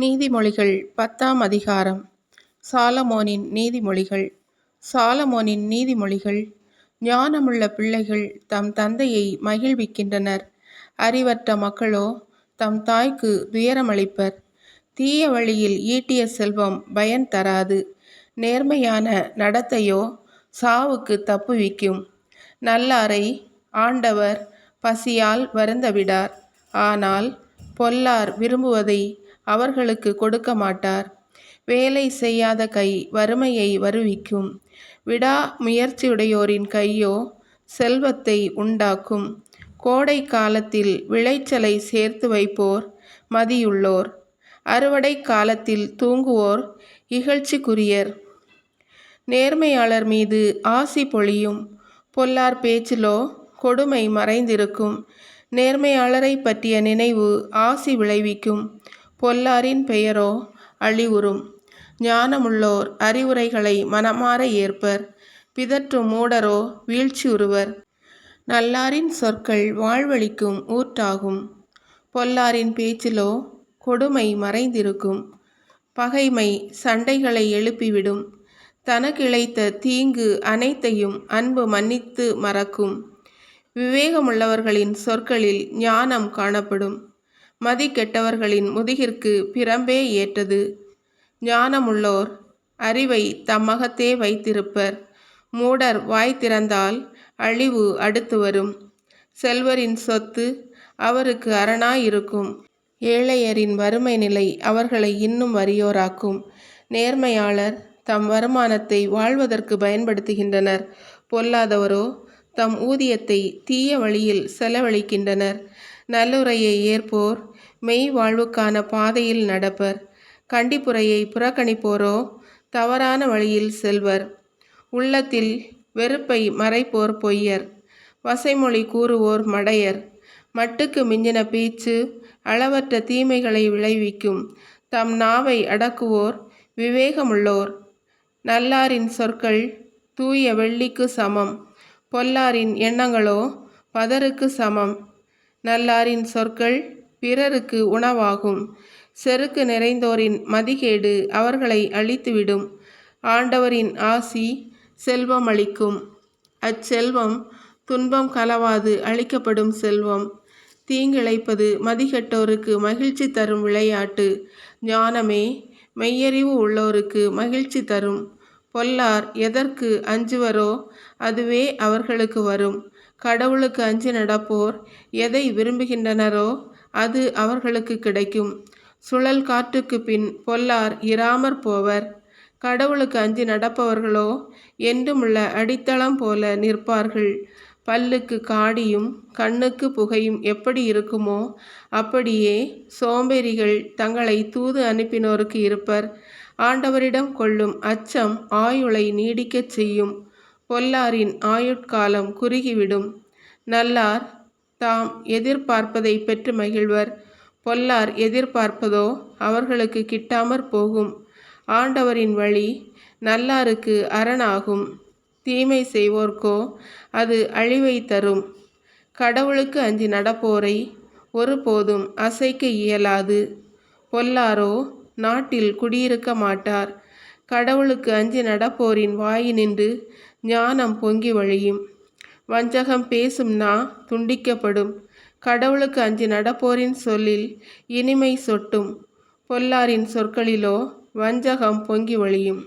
நீதிமொழிகள் பத்தாம் அதிகாரம். சாலமோனின் நீதிமொழிகள். சாலமோனின் நீதிமொழிகள். ஞானமுள்ள பிள்ளைகள் தம் தந்தையை மகிழ்விக்கின்றனர். அறிவற்ற மக்களோ தம் தாய்க்கு துயரமளிப்பர். தீய வழியில் ஈட்டிய செல்வம் பயன் தராது. நேர்மையான நடத்தையோ சாவுக்கு தப்புவிக்கும் நல்லாரை ஆண்டவர் பசியால் வருந்தவிடார். ஆனால் பொல்லார் விரும்புவதை அவர்களுக்கு கொடுக்க மாட்டார். வேலை செய்யாத கை வறுமையை வருவிக்கும். விடா முயற்சியுடையோரின் கையோ செல்வத்தை உண்டாக்கும். கோடை காலத்தில் விளைச்சலை சேர்த்து வைப்போர் மதியுள்ளோர். அறுவடை காலத்தில் தூங்குவோர் இகழ்ச்சிக்குரியர். நேர்மையாளர் மீது ஆசி பொழியும். பொல்லார் பேச்சிலோ கொடுமை மறைந்திருக்கும். நேர்மையாளரை பற்றிய நினைவு ஆசி விளைவிக்கும். பொல்லாரின் பெயரோ அழிவுறும். ஞானமுள்ளோர் அறிவுரைகளை மனமாற ஏற்பர். பிதற்றும் மூடரோ வீழ்ச்சியுறுவர். நல்லாரின் சொற்கள் வாழ்வழிக்கும் ஊற்றாகும். பொல்லாரின் பேச்சிலோ கொடுமை மறைந்திருக்கும். பகைமை சண்டைகளை எழுப்பிவிடும். தனக்கிழைத்த தீங்கு அனைத்தையும் அன்பு மன்னித்து மறக்கும். விவேகமுள்ளவர்களின் சொற்களில் ஞானம் காணப்படும். மதி கெட்டவர்களின் முதுகிற்கு பிரம்பே ஏற்றது. ஞானமுள்ளோர் அறிவை தம்மகத்தே வைத்திருப்பர். மூடர் வாய் திறந்தால் அழிவு அடுத்து வரும். செல்வரின் சொத்து அவருக்கு அரணாயிருக்கும். ஏழையரின் வறுமை நிலை அவர்களை இன்னும் வறியோராக்கும். நேர்மையாளர் தம் வருமானத்தை வாழ்வதற்கு பயன்படுத்துகின்றனர். பொல்லாதவரோ தம் ஊதியத்தை தீய வழியில் செலவழிக்கின்றனர். நல்லுரையை ஏற்போர் மெய் வாழ்வுக்கான பாதையில் நடப்பர். கண்டிப்புரையை புறக்கணிப்போரோ தவறான வழியில் செல்வர். உள்ளத்தில் வெறுப்பை மறைப்போர் பொய்யர். வசைமொழி கூறுவோர் மடையர். மட்டுக்கு மிஞ்சின பேச்சு அளவற்ற தீமைகளை விளைவிக்கும். தம் நாவை அடக்குவோர் விவேகமுள்ளோர். நல்லாரின் சொற்கள் தூய வெள்ளிக்கு சமம். பொல்லாரின் எண்ணங்களோ பதருக்கு சமம். நல்லாரின் சொற்கள் பிறருக்கு உணவாகும். செருக்கு நிறைந்தோரின் மதிகேடு அவர்களை அழித்துவிடும். ஆண்டவரின் ஆசி செல்வம் அளிக்கும். அச்செல்வம் துன்பம் கலவாது அளிக்கப்படும் செல்வம். தீங்கிழைப்பது மதிகெட்டோருக்கு மகிழ்ச்சி தரும் விளையாட்டு. ஞானமே மெய்யறிவு உள்ளோருக்கு மகிழ்ச்சி தரும். பொல்லார் எதற்கு அஞ்சுவரோ அதுவே அவர்களுக்கு வரும். கடவுளுக்கு அஞ்சு நடப்போர் எதை விரும்புகின்றனரோ அது அவர்களுக்கு கிடைக்கும். சுழல் காற்றுக்கு பின் பொல்லார் இராமற் போவர். கடவுளுக்கு அஞ்சு நடப்பவர்களோ என்றுமுள்ள அடித்தளம் போல நிற்பார்கள். பல்லுக்கு காடியும் கண்ணுக்கு புகையும் எப்படி இருக்குமோ அப்படியே சோம்பேறிகள் தங்களை தூது அனுப்பினோருக்கு இருப்பர். ஆண்டவரிடம் கொள்ளும் அச்சம் ஆயுளை நீடிக்கச் செய்யும். பொல்லாரின் ஆயுட்காலம் குறுகிவிடும். நல்லார் தாம் எதிர்பார்ப்பதை பெற்று மகிழ்வர். பொல்லார் எதிர்பார்ப்பதோ அவர்களுக்கு கிட்டாமற் போகும். ஆண்டவரின் வழி நல்லாருக்கு அரணாகும். தீமை செய்வோர்க்கோ அது அழிவை தரும். கடவுளுக்கு அஞ்சி நடப்போரை ஒருபோதும் அசைக்க இயலாது. பொல்லாரோ நாட்டில் குடியிருக்க மாட்டார். கடவுளுக்கு அஞ்சி நடப்போரின் வாயினின்று ஞானம் பொங்கி வழியும். வஞ்சகம் பேசும் நா துண்டிக்கப்படும். கடவுளுக்கு அஞ்சி நடப்போரின் சொல்லில் இனிமை சொட்டும். பொல்லாரின் சொற்களிலோ வஞ்சகம் பொங்கி வழியும்.